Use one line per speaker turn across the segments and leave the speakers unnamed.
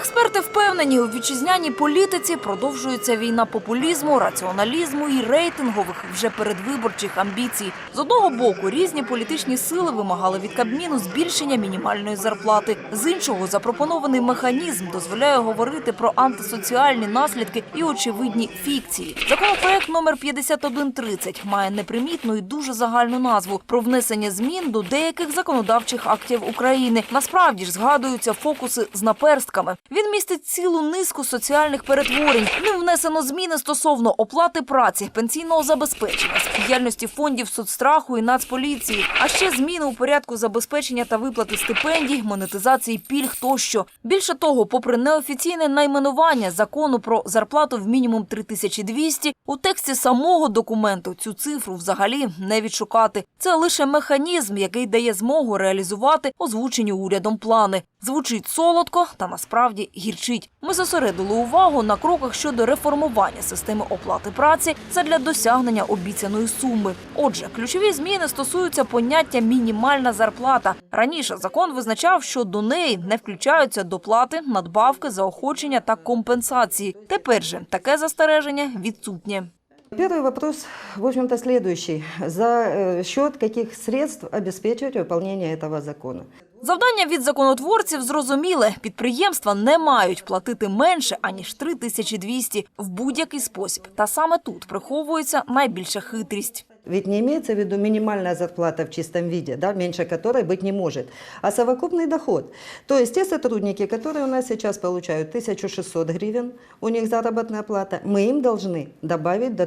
Експерти впевнені, у вітчизняній політиці продовжується війна популізму, раціоналізму і рейтингових вже передвиборчих амбіцій. З одного боку, різні політичні сили вимагали від Кабміну збільшення мінімальної зарплати. З іншого, запропонований механізм дозволяє говорити про антисоціальні наслідки і очевидні фікції. Законопроект номер 5130 має непримітну і дуже загальну назву про внесення змін до деяких законодавчих актів України. Насправді ж згадуються фокуси з наперстками. Він містить цілу низку соціальних перетворень. Ним внесено зміни стосовно оплати праці, пенсійного забезпечення, спеціальності фондів соцстраху і нацполіції, а ще зміни у порядку забезпечення та виплати стипендій, монетизації пільг тощо. Більше того, попри неофіційне найменування закону про зарплату в мінімум 3200, у тексті самого документу цю цифру взагалі не відшукати. Це лише механізм, який дає змогу реалізувати озвучені урядом плани. Звучить солодко, та насправді гірчить. Ми зосередили увагу на кроках щодо реформування системи оплати праці задля досягнення обіцяної суми. Отже, ключові зміни стосуються поняття мінімальна зарплата. Раніше закон визначав, що до неї не включаються доплати, надбавки, заохочення та компенсації. Тепер же таке застереження відсутнє.
Первый вопрос, в общем-то, следующий. За э, счет каких средств обеспечивать выполнение этого закона?
Завдання від законотворців зрозуміле. Підприємства не мають платити менше, аніж 3200 в будь-який спосіб. Та саме тут приховується найбільша хитрість.
Ведь не имеется в виду минимальная зарплата в чистом виде, да, меньше которой быть не может, а совокупный доход. То есть те сотрудники, которые у нас сейчас получают 1600 гривен, у них заработная плата, мы им должны добавить до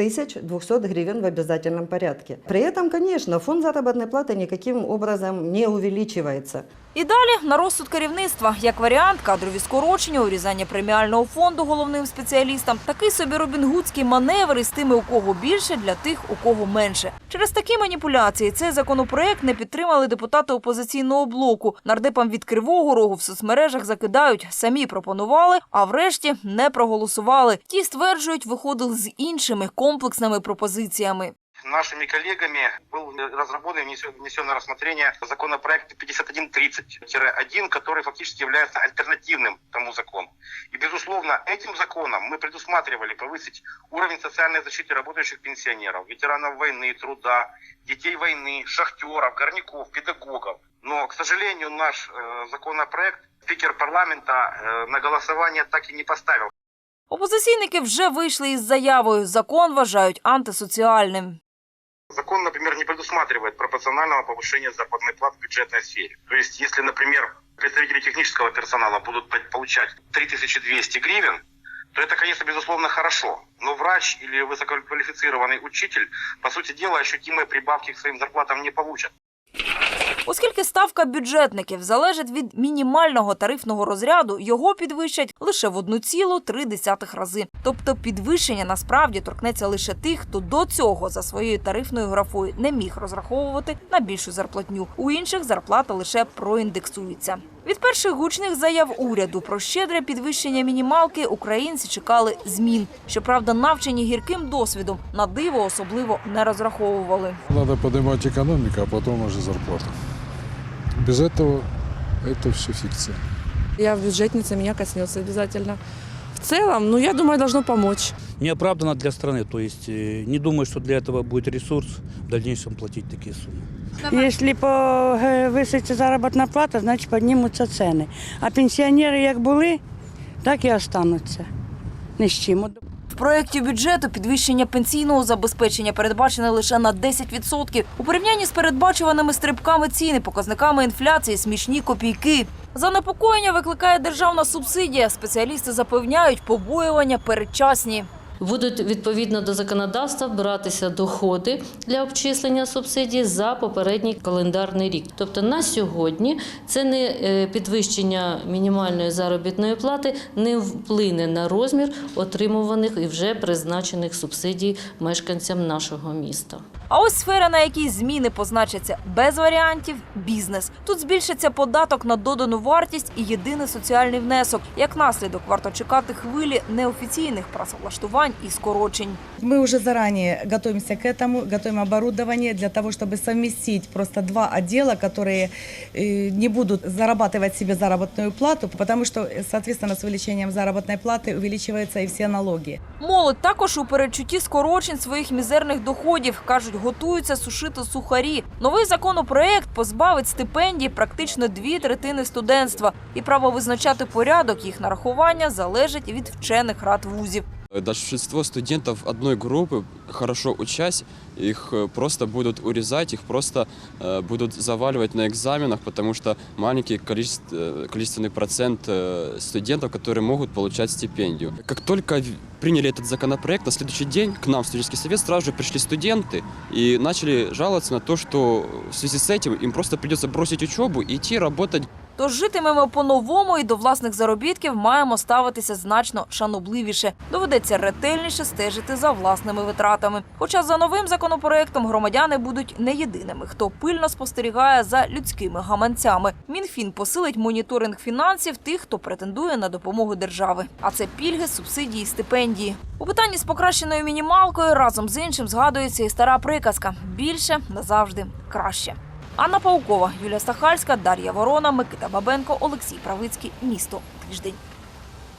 3200 гривен в обязательном порядке. При этом, конечно, фонд заработной платы никаким образом не увеличивается.
І далі на розсуд керівництва, як варіант, кадрові скорочення, урізання преміального фонду головним спеціалістам, такий собі робінгудський маневр із тими, у кого більше, для тих, у кого менше. Через такі маніпуляції цей законопроект не підтримали депутати опозиційного блоку. Нардепам від Кривого Рогу в соцмережах закидають, самі пропонували, а врешті не проголосували. Ті стверджують, виходили з іншими комплексними пропозиціями.
Нашими коллегами был разработан и внесен, внесен на рассмотрение законопроект 5130-1, который фактически является альтернативным тому закону. И, безусловно, этим законом мы предусматривали повысить уровень социальной защиты работающих пенсионеров, ветеранов войны, труда, детей войны, шахтеров, горняков, педагогов. Но, к сожалению, наш э, законопроект спикер парламента э, на голосование так и не поставил.
Опозиційники вже вийшли із заявою. Закон вважають антисоціальним.
Закон, например, не предусматривает пропорционального повышения заработной платы в бюджетной сфере. То есть, если, например, представители технического персонала будут по- получать 3200 гривен, то это, конечно, безусловно, хорошо. Но врач или высококвалифицированный учитель, по сути дела, ощутимые прибавки к своим зарплатам не получат.
Оскільки ставка бюджетників залежить від мінімального тарифного розряду, його підвищать лише в 1,3 рази. Тобто підвищення насправді торкнеться лише тих, хто до цього за своєю тарифною графою не міг розраховувати на більшу зарплатню. У інших зарплата лише проіндексується. Від перших гучних заяв уряду про щедре підвищення мінімалки українці чекали змін. Щоправда, навчені гірким досвідом на диво особливо не розраховували.
Надо поднимать экономику, а потом уже зарплату. Без этого это все фикция.
Я бюджетница, меня коснется обязательно. В целом, ну, я думаю, должно помочь.
неоправданно для страны. То есть э, не думаю, что для этого будет ресурс в дальнейшем платить такие суммы.
Якщо повиситься заробітна плата, значить піднімуться ціни. А пенсіонери як були, так і остануться. Ні з чим.
Проєкті бюджету підвищення пенсійного забезпечення передбачене лише на 10%. У порівнянні з передбачуваними стрибками ціни, показниками інфляції, смішні копійки. Занепокоєння викликає державна субсидія. Спеціалісти запевняють, побоювання передчасні.
Будуть відповідно до законодавства братися доходи для обчислення субсидій за попередній календарний рік. Тобто на сьогодні це не е, підвищення мінімальної заробітної плати не вплине на розмір отримуваних і вже призначених субсидій мешканцям нашого міста.
А ось сфера, на якій зміни позначаться без варіантів бізнес. Тут збільшиться податок на додану вартість і єдиний соціальний внесок. Як наслідок варто чекати хвилі неофіційних працевлаштувань і скорочень.
Мы уже заранее готовимся к этому, готовим оборудование для того, чтобы совместить просто два отдела, которые э, не будут зарабатывать себе заработную плату, потому что, э, соответственно, с увеличением заработной платы увеличиваются и все налоги.
Молодь також у передчутті скорочень своїх мізерних доходів кажуть, готуються сушити сухарі. Новий законопроект позбавить стипендій практично дві третини студентства, і право визначати порядок їх нарахування залежить від вчених рад вузів.
Большинство студентов одной группы, хорошо учась, их э, просто будут урезать, их просто э, будут заваливать на экзаменах, потому что маленький количество, э, количественный процент э, студентов, которые могут получать стипендию. Как только приняли этот законопроект, на следующий день к нам в студенческий совет сразу же пришли студенты и начали жаловаться на то, что в связи с этим им просто придется бросить учебу и идти работать
Тож житимемо по-новому і до власних заробітків маємо ставитися значно шанобливіше. Доведеться ретельніше стежити за власними витратами. Хоча за новим законопроектом громадяни будуть не єдиними, хто пильно спостерігає за людськими гаманцями. Мінфін посилить моніторинг фінансів тих, хто претендує на допомогу держави. А це пільги, субсидії, стипендії. У питанні з покращеною мінімалкою разом з іншим згадується і стара приказка: більше назавжди краще. Анна Паукова, Юлія Сахальська, Дар'я Ворона, Микита Бабенко, Олексій Правицький. Місто тиждень.